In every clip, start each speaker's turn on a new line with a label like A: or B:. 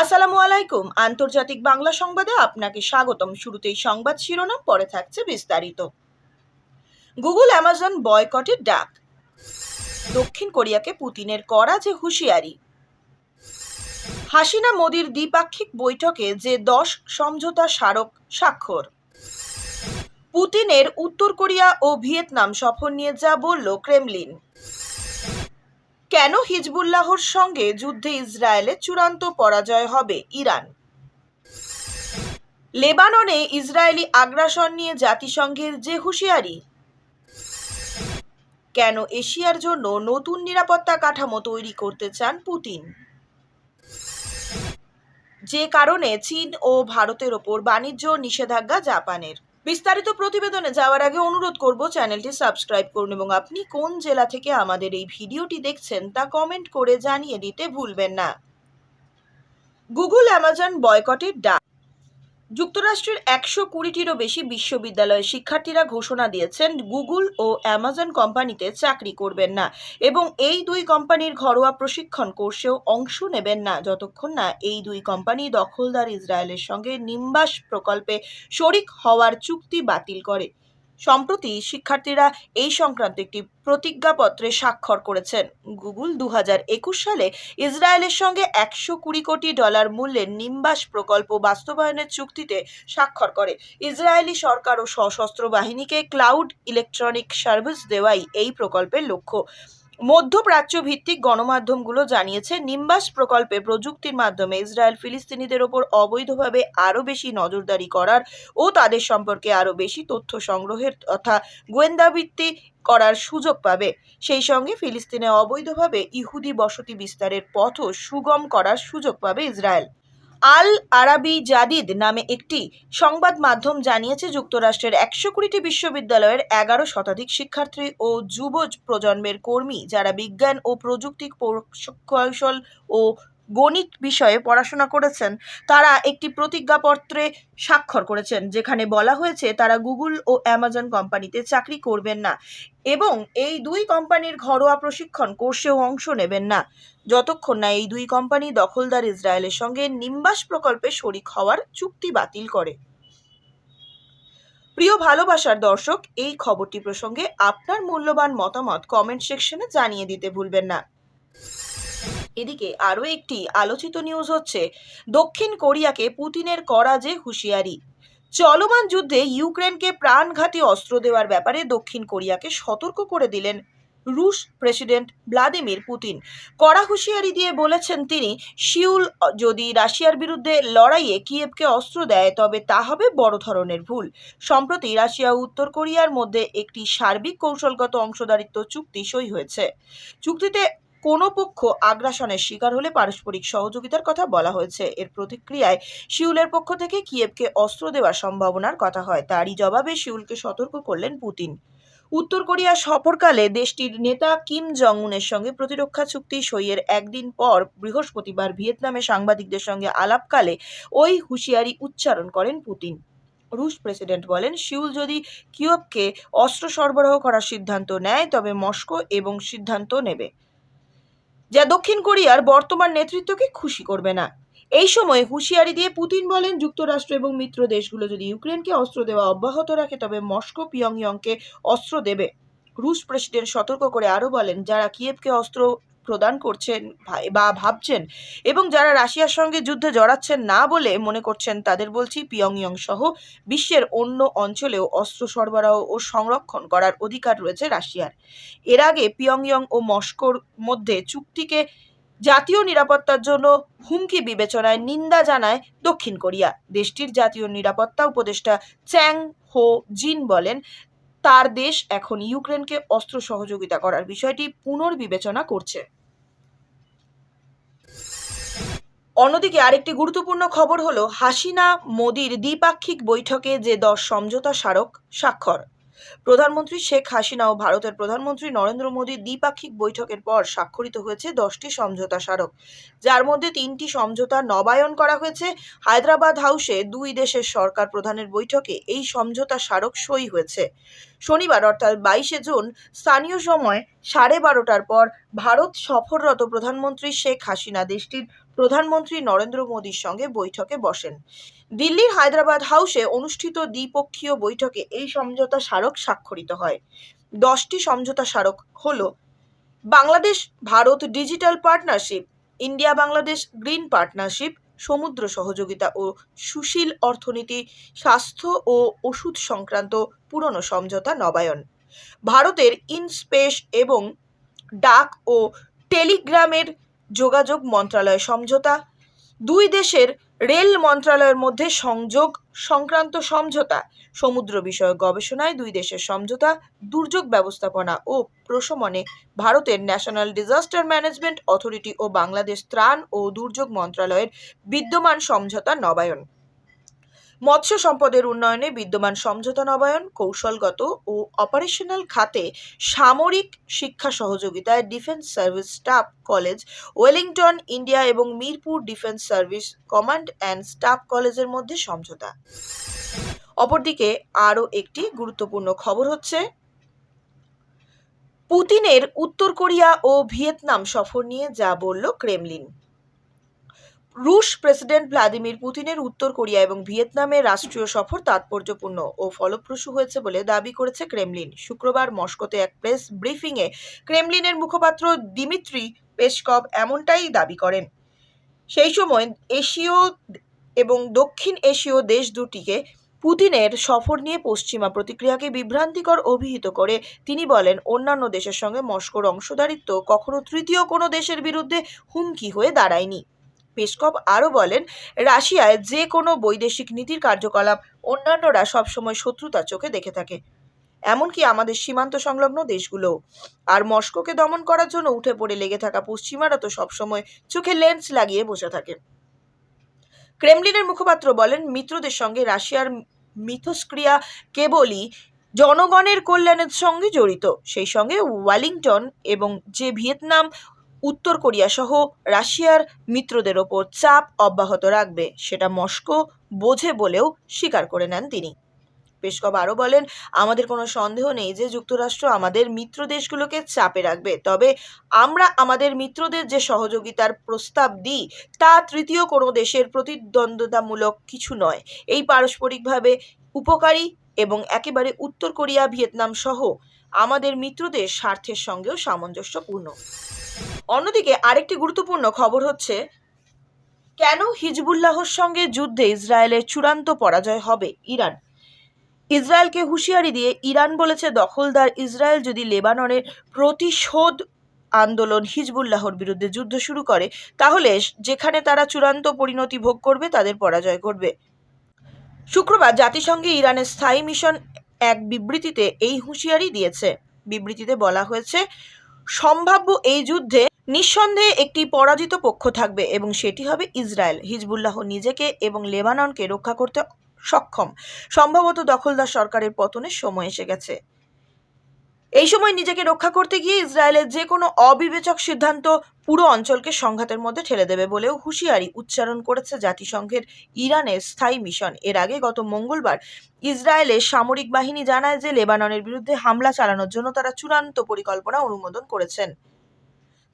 A: আসসালামু আলাইকুম। আন্তর্জাতিক বাংলা সংবাদে আপনাকে স্বাগতম। শুরুতেই সংবাদ শিরোনাম, পরে থাকছে বিস্তারিত। গুগল, অ্যামাজন বয়কটের ডাক। দক্ষিণ কোরিয়াকে পুতিনের করা যে হুঁশিয়ারি। হাসিনা মোদির দ্বিপাক্ষিক বৈঠকে যে দশ সমঝোতা স্মারক স্বাক্ষর। পুতিনের উত্তর কোরিয়া ও ভিয়েতনাম সফর নিয়ে যা বলল ক্রেমলিন। কেন হিজবুল্লাহর সঙ্গে যুদ্ধে ইসরায়েলের চূড়ান্ত পরাজয় হবে ইরান? লেবাননে ইসরায়েলি আগ্রাসন নিয়ে জাতিসংঘের যে হুঁশিয়ারি। কেন এশিয়ার জন্য নতুন নিরাপত্তা কাঠামো তৈরি করতে চান পুতিন? যে কারণে চীন ও ভারতের ওপর বাণিজ্য নিষেধাজ্ঞা জাপানের। বিস্তারিত প্রতিবেদনে যাওয়ার আগে অনুরোধ করব চ্যানেলটি সাবস্ক্রাইব করুন এবং আপনি কোন জেলা থেকে আমাদের এই ভিডিওটি দেখছেন তা কমেন্ট করে জানিয়ে দিতে ভুলবেন না। গুগল, অ্যামাজন বয়কটের ডাক। যুক্তরাষ্ট্রের একশো কুড়িটিরও বেশি বিশ্ববিদ্যালয়ের শিক্ষার্থীরা ঘোষণা দিয়েছেন, গুগল ও অ্যামাজন কোম্পানিতে চাকরি করবেন না এবং এই দুই কোম্পানির ঘরোয়া প্রশিক্ষণ কোর্সেও অংশ নেবেন না, যতক্ষণ না এই দুই কোম্পানি দখলদার ইসরায়েলের সঙ্গে নিম্বাস প্রকল্পে শরিক হওয়ার চুক্তি বাতিল করে। সম্প্রতি শিক্ষার্থীরা এই সংক্রান্ত একটি প্রতিজ্ঞাপত্রে স্বাক্ষর করেছেন। গুগল দু সালে ইসরায়েলের সঙ্গে একশো কুড়ি কোটি ডলার মূল্যের নিম্বাস প্রকল্প বাস্তবায়নের চুক্তিতে স্বাক্ষর করে। ইসরায়েলি সরকার ও সশস্ত্র বাহিনীকে ক্লাউড ইলেকট্রনিক সার্ভিস দেওয়াই এই প্রকল্পের লক্ষ্য। মধ্যপ্রাচ্য ভিত্তিক গণমাধ্যমগুলো জানিয়েছে, নিম্বাস প্রকল্পে প্রযুক্তির মাধ্যমে ইসরায়েল ফিলিস্তিনিদের ওপর অবৈধভাবে আরও বেশি নজরদারি করার ও তাদের সম্পর্কে আরও বেশি তথ্য সংগ্রহের তথা গোয়েন্দাবৃত্তি করার সুযোগ পাবে। সেই সঙ্গে ফিলিস্তিনে অবৈধভাবে ইহুদি বসতি বিস্তারের পথও সুগম করার সুযোগ পাবে ইসরায়েল। আল আরাবি জাদিদ নামে একটি সংবাদ মাধ্যম জানিয়েছে, যুক্তরাষ্ট্রের একশো কুড়িটি বিশ্ববিদ্যালয়ের এগারো শতাধিক শিক্ষার্থী ও যুব প্রজন্মের কর্মী, যারা বিজ্ঞান ও প্রযুক্তি কৌশল ও গণিত বিষয়ে পড়াশোনা করেছেন, তারা একটি প্রতিজ্ঞাপত্রে স্বাক্ষর করেছেন, যেখানে বলা হয়েছে তারা গুগল ও অ্যামাজন কোম্পানিতে চাকরি করবেন না এবং এই দুই কোম্পানির ঘরোয়া প্রশিক্ষণ কোর্সেও অংশ নেবেন না। যতক্ষণ না এই দুই কোম্পানি দখলদার ইসরায়েলের সঙ্গে নিম্বাস প্রকল্পে শরিক হওয়ার চুক্তি বাতিল করে। প্রিয় ভালোবাসার দর্শক, এই খবরটি প্রসঙ্গে আপনার মূল্যবান মতামত কমেন্ট সেকশনে জানিয়ে দিতে ভুলবেন না। এদিকে আরও একটি আলোচিত নিউজ হচ্ছে, দক্ষিণ কোরিয়াকে পুতিনের করা যে হুঁশিয়ারি। চলমান যুদ্ধে ইউক্রেনকে প্রাণঘাতী অস্ত্র দেওয়ার ব্যাপারে দক্ষিণ কোরিয়াকে সতর্ক করে দিলেন রুশ প্রেসিডেন্ট ভ্লাদিমির পুতিন। কড়া হুঁশিয়ারি দিয়ে বলেছেন তিনি, শিউল যদি রাশিয়ার বিরুদ্ধে লড়াইয়ে কিয়েভকে অস্ত্র দেয়, তবে তা হবে বড় ধরনের ভুল। সম্প্রতি রাশিয়া ও উত্তর কোরিয়ার মধ্যে একটি সার্বিক কৌশলগত অংশদারিত্ব চুক্তি সই হয়েছে। চুক্তিতে কোনো পক্ষ আগ্রাসনের শিকার হলে পারস্পরিক সহযোগিতার কথা বলা হয়েছে। এর প্রতিক্রিয়ায় শিউলের পক্ষ থেকে কিয়েভকে অস্ত্র দেওয়ার সম্ভাবনার কথা হয়। তারই জবাবে শিউলকে সতর্ক করলেন পুতিন। উত্তর কোরিয়া সফরকালে দেশটির নেতা কিম জং উনের সঙ্গে প্রতিরক্ষা চুক্তি সইয়ের একদিন পর বৃহস্পতিবার ভিয়েতনামে সাংবাদিকদের সঙ্গে আলাপকালে ওই হুঁশিয়ারি উচ্চারণ করেন পুতিন। রুশ প্রেসিডেন্ট বলেন, শিউল যদি কিয়বকে অস্ত্র সরবরাহ করার সিদ্ধান্ত নেয়, তবে মস্কো এবং সিদ্ধান্ত নেবে। যা দক্ষিণ কোরিয়ার বর্তমান নেতৃত্বকে খুশি করবে না। এই সময় হুঁশিয়ারি দিয়ে পুতিন বলেন, যুক্তরাষ্ট্র এবং মিত্র দেশগুলো যদি ইউক্রেনকে অস্ত্র দেওয়া অব্যাহত রাখে, তবে মস্কো পিয়ংইয়ংকে অস্ত্র দেবে। রুশ প্রেসিডেন্ট সতর্ক করে আরও বলেন, যারা কিয়েভকে অস্ত্র প্রদান করছেন বা ভাবছেন এবং যারা রাশিয়ার সঙ্গে যুদ্ধে জড়াচ্ছেন না বলে মনে করছেন তাদের বলছি পিয়ংইয়ং সহ বিশ্বের অন্য অঞ্চলেও অস্ত্র সরবরাহ ও সংরক্ষণ করার অধিকার রয়েছে রাশিয়ার। এর আগে পিয়ংইয়ং ও মস্কোর মধ্যে চুক্তিকে জাতীয় নিরাপত্তার জন্য হুমকি বিবেচনায় নিন্দা জানায় দক্ষিণ কোরিয়া। দেশটির জাতীয় নিরাপত্তা উপদেষ্টা চ্যাং হো জিন বলেন তার দেশ এখন ইউক্রেনকে অস্ত্র সহযোগিতা করার বিষয়টি পুনর্বিবেচনা করছে। অন্যদিকে আরেকটি গুরুত্বপূর্ণ খবর হলো, হাসিনা মোদির দ্বিপাক্ষিক বৈঠকে যে দশ সমঝোতা স্মারক স্বাক্ষর। প্রধানমন্ত্রী শেখ হাসিনা ও ভারতের প্রধানমন্ত্রী নরেন্দ্র মোদীর দ্বিপাক্ষিক বৈঠকের পর স্বাক্ষরিত হয়েছে দশটি সমঝোতা স্মারক। যার মধ্যে তিনটি সমঝোতা নবায়ন করা হয়েছে। হায়দ্রাবাদ হাউসে দুই দেশের সরকার প্রধানের বৈঠকে এই সমঝোতা স্মারক সই হয়েছে। শনিবার, অর্থাৎ বাইশে জুন, স্থানীয় সময় সাড়ে বারোটার পর ভারত সফররত প্রধানমন্ত্রী শেখ হাসিনা দেশটির প্রধানমন্ত্রী নরেন্দ্র মোদীর সঙ্গে বৈঠকে বসেন। দিল্লির হায়দ্রাবাদ হাউসে অনুষ্ঠিত দ্বিপক্ষীয় বৈঠকে এই সমঝোতা স্মারক স্বাক্ষরিত হয়। দশটি সমঝোতা স্মারক হল, Bangladesh Bharat digital partnership, India Bangladesh green partnership, সমুদ্র সহযোগিতা ও সুশীল অর্থনীতি, স্বাস্থ্য ও ওষুধ সংক্রান্ত পুরনো সমঝোতা নবায়ন। ভারতের ইনস্পেস এবং ডাক ও টেলিগ্রামের যোগাযোগ মন্ত্রণালয় সমঝোতা। দুই দেশের রেল মন্ত্রণালয়ের মধ্যে সংযোগ সংক্রান্ত সমঝোতা। সমুদ্র বিষয়ক গবেষণায় দুই দেশের সমঝোতা, দুর্যোগ ব্যবস্থাপনা ও প্রশমনে ভারতের ন্যাশনাল ডিজাস্টার ম্যানেজমেন্ট অথরিটি ও বাংলাদেশ ত্রাণ ও দুর্যোগ মন্ত্রণালয়ের বিদ্যমান সমঝোতা নবায়ন। মৎস্য সম্পদের উন্নয়নে বিদ্যমান সমঝোতা নবায়ন, কৌশলগত ও অপারেশনাল খাতে সামরিক শিক্ষা সহযোগিতায় defence service staff college Wellington India এবং Mirpur defence service command and staff কলেজের মধ্যে সমঝোতা। অপরদিকে আরও একটি গুরুত্বপূর্ণ খবর হচ্ছে, পুতিনের উত্তর কোরিয়া ও ভিয়েতনাম সফর নিয়ে যা বলল ক্রেমলিন। রুশ প্রেসিডেন্ট ভ্লাদিমির পুতিনের উত্তর কোরিয়া এবং ভিয়েতনামের রাষ্ট্রীয় সফর তাৎপর্যপূর্ণ ও ফলপ্রসূ হয়েছে বলে দাবি করেছে ক্রেমলিন। শুক্রবার মস্কোতে এক প্রেস ব্রিফিংয়ে ক্রেমলিনের মুখপাত্র দিমিত্রি পেসকভ এমনটাই দাবি করেন। সেই সময় এশীয় এবং দক্ষিণ এশীয় দেশ দুটিকে পুতিনের সফর নিয়ে পশ্চিমা প্রতিক্রিয়াকে বিভ্রান্তিকর অভিহিত করে। তিনি বলেন, অন্যান্য দেশের সঙ্গে মস্কোর অংশদারিত্ব কখনো তৃতীয় কোনো দেশের বিরুদ্ধে হুমকি হয়ে দাঁড়ায়নি। পেসকভ আরও বলেন, রাশিয়ায় যে কোনো বৈদেশিক নীতির কার্যকলাপ অন্যান্যরা সবসময় শত্রুতা চোখে দেখে থাকে। এমনকি আমাদের সীমান্ত সংলগ্ন দেশগুলোও। আর মস্কোকে দমন করার জন্য উঠে পড়ে লেগে থাকা পশ্চিমারা তো সবসময় চোখে লেন্স লাগিয়ে বসে থাকে। ক্রেমলিনের মুখপাত্র বলেন, মিত্রদের সঙ্গে রাশিয়ার মিথস্ক্রিয়া কেবলই জনগণের কল্যাণের সঙ্গে জড়িত। সেই সঙ্গে ওয়েলিংটন এবং যে ভিয়েতনাম উত্তর কোরিয়া সহ রাশিয়ার মিত্রদের ওপর চাপ অব্যাহত রাখবে, সেটা মস্কো বোঝে বলেও স্বীকার করে নেন তিনি। পেশকব আরও বলেন, আমাদের কোনো সন্দেহ নেই যে যুক্তরাষ্ট্র আমাদের মিত্র দেশগুলোকে চাপে রাখবে, তবে আমরা আমাদের মিত্রদের যে সহযোগিতার প্রস্তাব দিই, তা তৃতীয় কোনো দেশের প্রতিদ্বন্দ্বিতামূলক কিছু নয়। এই পারস্পরিকভাবে উপকারী এবং একেবারে উত্তর কোরিয়া, ভিয়েতনাম সহ আমাদের মিত্রদের স্বার্থের সঙ্গেও সামঞ্জস্যপূর্ণ। অন্যদিকে আরেকটি গুরুত্বপূর্ণ খবর হচ্ছে, কেন হিজবুল্লাহর সঙ্গে যুদ্ধে ইসরায়েলের চূড়ান্ত পরাজয় হবে ইরান? ইসরায়েলকে হুঁশিয়ারি দিয়ে ইরান বলেছে, দখলদার ইসরায়েল যদি লেবাননের প্রতিশোধ আন্দোলন হিজবুল্লাহর বিরুদ্ধে যুদ্ধ শুরু করে, তাহলে যেখানে তারা চূড়ান্ত পরিণতি ভোগ করবে, তাদের পরাজয় ঘটবে। শুক্রবার জাতিসংঘে ইরানের স্থায়ী মিশন এক বিবৃতিতে এই হুঁশিয়ারি দিয়েছে। বিবৃতিতে বলা হয়েছে, সম্ভাব্য এই যুদ্ধে নিঃসন্দেহে একটি পরাজিত পক্ষ থাকবে এবং সেটি হবে ইসরায়েল। হিজবুল্লাহ নিজেকে এবং লেবাননকে রক্ষা করতে সক্ষম। সম্ভবত দখলদার সরকারের পতনের সময় এসে গেছে। এই সময় নিজেকে রক্ষা করতে গিয়ে ইসরায়েলের যে কোনো অবিবেচক সিদ্ধান্ত পুরো অঞ্চলকে সংঘাতের মধ্যে ঠেলে দেবে বলেও হুঁশিয়ারি উচ্চারণ করেছে জাতিসংঘের ইরানের স্থায়ী মিশন। এর আগে গত মঙ্গলবার ইসরায়েলের সামরিক বাহিনী জানায় যে লেবাননের বিরুদ্ধে হামলা চালানোর জন্য তারা চূড়ান্ত পরিকল্পনা অনুমোদন করেছেন।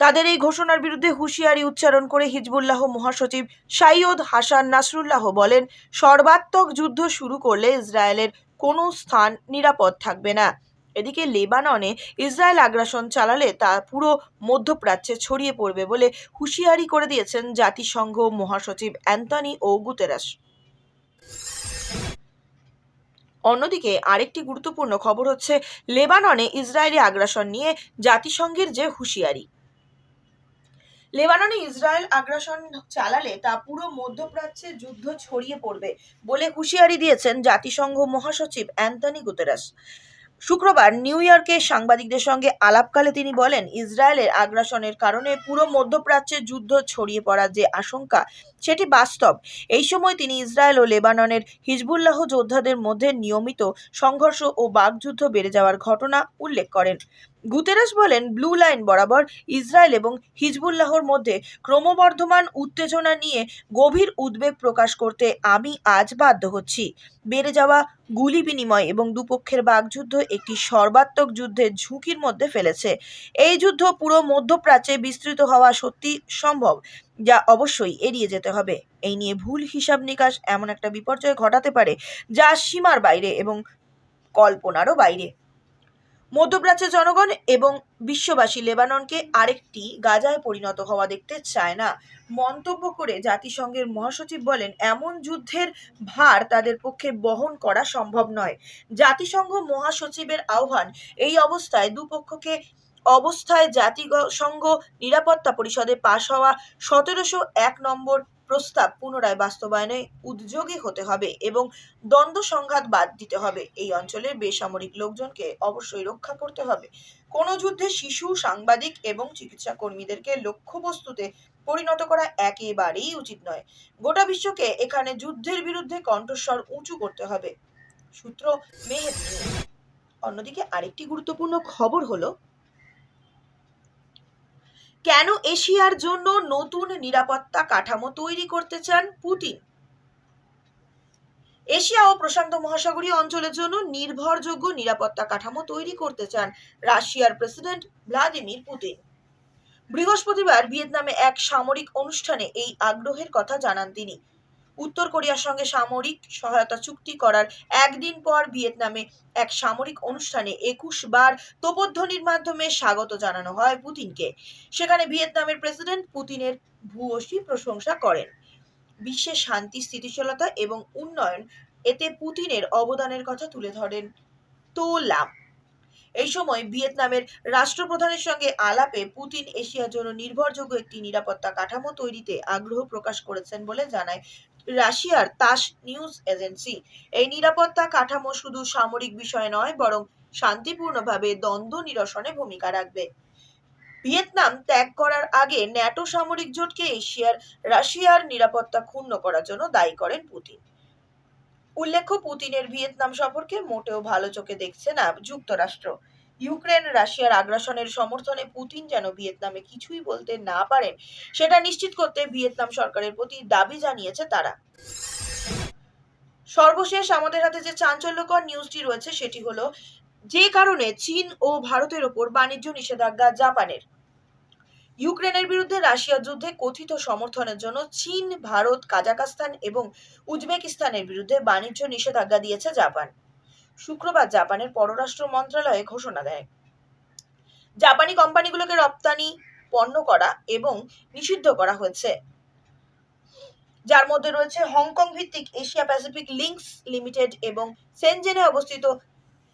A: তাদের এই ঘোষণার বিরুদ্ধে হুঁশিয়ারি উচ্চারণ করে হিজবুল্লাহ মহাসচিব সাইয়দ হাসান নাসরুল্লাহ বলেন, সর্বাত্মক যুদ্ধ শুরু করলে ইসরায়েলের কোনো স্থান নিরাপদ থাকবে না। এদিকে লেবাননে ইসরায়েল আগ্রাসন চালালে তা পুরো মধ্যপ্রাচ্যে ছড়িয়ে পড়বে বলে হুঁশিয়ারি করে দিয়েছেন জাতিসংঘ মহাসচিব অ্যান্টনি ও গুতেরাস। অন্যদিকে আরেকটি গুরুত্বপূর্ণ খবর হচ্ছে, লেবাননে ইসরায়েলি আগ্রাসন নিয়ে জাতিসংঘের যে হুঁশিয়ারি। লেবাননে ইসরায়েল আগ্রাসন চালালে তা পুরো মধ্যপ্রাচ্যে যুদ্ধ ছড়িয়ে পড়বে বলে হুঁশিয়ারি দিয়েছেন জাতিসংঘ মহাসচিব অ্যান্টনি গুতেরাস। শুক্রবার নিউ ইয়র্কে সাংবাদিকদের সঙ্গে আলাপকালে তিনি বলেন, ইসরায়েলের আগ্রাসনের কারণে পুরো মধ্যপ্রাচ্যে যুদ্ধ ছড়িয়ে পড়ার যে আশঙ্কা, সেটি বাস্তব। এই সময় তিনি ইসরায়েল ও লেবাননের হিজবুল্লাহ যোদ্ধাদের মধ্যে নিয়মিত সংঘর্ষ ও বাগযুদ্ধ বেড়ে যাওয়ার ঘটনা উল্লেখ করেন। গুতেরাস বলেন, ব্লু লাইন বরাবর ইসরায়েল এবং হিজবুল্লাহর মধ্যে ক্রমবর্ধমান উত্তেজনা নিয়ে গভীর উদ্বেগ প্রকাশ করতে আমি আজ বাধ্য হচ্ছি। বেড়ে যাওয়া গুলি বিনিময় এবং দুপক্ষের বাগযুদ্ধ একটি সর্বাত্মক যুদ্ধের ঝুঁকির মধ্যে ফেলেছে। এই যুদ্ধ পুরো মধ্যপ্রাচ্যে বিস্তৃত হওয়া সত্যি সম্ভব, যা অবশ্যই এড়িয়ে যেতে হবে। এই নিয়ে ভুল হিসাব নিকাশ এমন একটা বিপর্যয় ঘটাতে পারে, যা সীমার বাইরে এবং কল্পনারও বাইরে। মধ্যপ্রাচ্যের জনগণ এবং বিশ্ববাসী লেবাননকে আরেকটি গাজায় পরিণত হওয়া দেখতে চায় না। মন্তব্য করে জাতিসংঘের মহাসচিব বলেন, এমন যুদ্ধের ভার তাদের পক্ষে বহন করা সম্ভব নয়। জাতিসংঘ মহাসচিবের আহ্বান, এই অবস্থায় দুপক্ষকে অবস্থায় জাতিসংঘ নিরাপত্তা পরিষদে পাশ হওয়া সতেরোশো এক নম্বর প্রস্তাব পুনরায় বাস্তবায়নে উদ্যোগী হতে হবে এবং দ্বন্দ্ব সংঘাত বাদ দিতে হবে। এই অঞ্চলের বেসামরিক লোকজনকে অবশ্যই রক্ষা করতে হবে। কোনো যুদ্ধে শিশু, সাংবাদিক এবং চিকিৎসা কর্মীদেরকে লক্ষ্যবস্তুতে পরিণত করা একেবারেই উচিত নয়। গোটা বিশ্বকে এখানে যুদ্ধের বিরুদ্ধে কণ্ঠস্বর উঁচু করতে হবে। সূত্র মেহের। অন্যদিকে আরেকটি গুরুত্বপূর্ণ খবর হলো কেন এশিয়ার জন্য নতুন নিরাপত্তা কাঠামো তৈরি করতে চান পুতিন? এশিয়া ও প্রশান্ত মহাসাগরীয় অঞ্চলের জন্য নির্ভরযোগ্য নিরাপত্তা কাঠামো তৈরি করতে চান রাশিয়ার প্রেসিডেন্ট ভ্লাদিমির পুতিন। বৃহস্পতিবার ভিয়েতনামে এক সামরিক অনুষ্ঠানে এই আগ্রহের কথা জানান তিনি। উত্তর কোরিয়ার সঙ্গে সামরিক সহায়তা চুক্তি করার একদিন পর ভিয়েতনামে এক সামরিক অনুষ্ঠানে একুশ বার তোপধ্বনির মাধ্যমে স্বাগত জানানো হয় পুতিনকে। সেখানে ভিয়েতনামের প্রেসিডেন্ট পুতিনের ভূয়সী প্রশংসা করেন। বিশ্বের শান্তি, স্থিতিশীলতা এবং উন্নয়ন এতে পুতিনের অবদানের কথা তুলে ধরেন তো লাম এই সময় ভিয়েতনামের রাষ্ট্রপ্রধানের সঙ্গে আলাপে পুতিন এশিয়ার জন্য নির্ভরযোগ্য একটি নিরাপত্তা কাঠামো তৈরিতে আগ্রহ প্রকাশ করেছেন বলে জানায় রাশিয়ার তাস নিউজ এজেন্সি। এই নিরাপত্তা কাঠামো শুধু সামরিক বিষয় নয়, বরং শান্তিপূর্ণভাবে দ্বন্দ্ব নিরসনে ভূমিকা রাখবে। ভিয়েতনাম ত্যাগ করার আগে ন্যাটো সামরিক জোটকে এশিয়ার রাশিয়ার নিরাপত্তা ক্ষুণ্ণ করার জন্য দায়ী করেন পুতিন। উল্লেখ্য, পুতিনের ভিয়েতনাম সফরকে মোটেও ভালো চোখে দেখছে না যুক্তরাষ্ট্র। ইউক্রেন, রাশিয়ার আগ্রাসনের সমর্থনে পুতিন যেন ভিয়েতনামে কিছুই বলতে না পারেন, সেটা নিশ্চিত করতে ভিয়েতনাম সরকারের প্রতি দাবি জানিয়েছে তারা। সর্বশেষ আমাদের হাতে যে চাঞ্চল্যকর নিউজটি রয়েছে, সেটি হলো, যে কারণে চীন ও ভারতের ওপর বাণিজ্য নিষেধাজ্ঞা জাপানের। ইউক্রেনের বিরুদ্ধে রাশিয়া যুদ্ধে কথিত সমর্থনের জন্য চীন, ভারত কাজাকস্তান এবং উজবেকিস্তানের বিরুদ্ধে বাণিজ্য নিষেধাজ্ঞা দিয়েছে জাপান। শুক্রবার জাপানের পররাষ্ট্র মন্ত্রণালয়ে ঘোষণা দেয়। জাপানি কোম্পানিগুলোকে রপ্তানি, পণ্য করা এবং নিষিদ্ধ করা হয়েছে। যার মধ্যে রয়েছে হংকং ভিত্তিক এশিয়া প্যাসিফিক লিংকস লিমিটেড এবং সেনজেনে অবস্থিত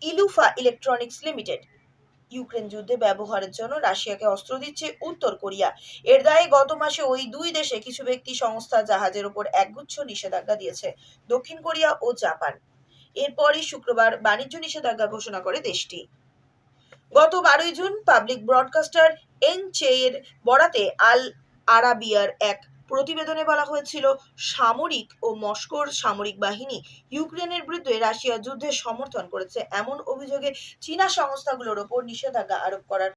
A: ইলুফা ইলেকট্রনিক্স লিমিটেড। ইউক্রেন যুদ্ধে ব্যবহারের জন্য রাশিয়াকে অস্ত্র দিচ্ছে উত্তর কোরিয়া। এর দায়ে গত মাসে ওই দুই দেশে কিছু ব্যক্তি সংস্থা জাহাজের উপর একগুচ্ছ নিষেধাজ্ঞা দিয়েছে, দক্ষিণ কোরিয়া ও জাপান। এরপরই শুক্রবার বাণিজ্য নিষেধাজ্ঞা ঘোষণা করে দেশটি। গত বারোই জুন পাবলিক ব্রডকাস্টার এন চে এর বরাতে আল আরাবিয়ার এক প্রতিবেদনে বলা হয়েছিল, সামরিক ও মস্কোর সামরিক বাহিনী ইউক্রেনের বিরুদ্ধে রাশিয়া যুদ্ধের সমর্থন করেছে। এমন অভিযোগে চীনা সংস্থাগুলোর ওপর নিষেধাজ্ঞা আরোপ করার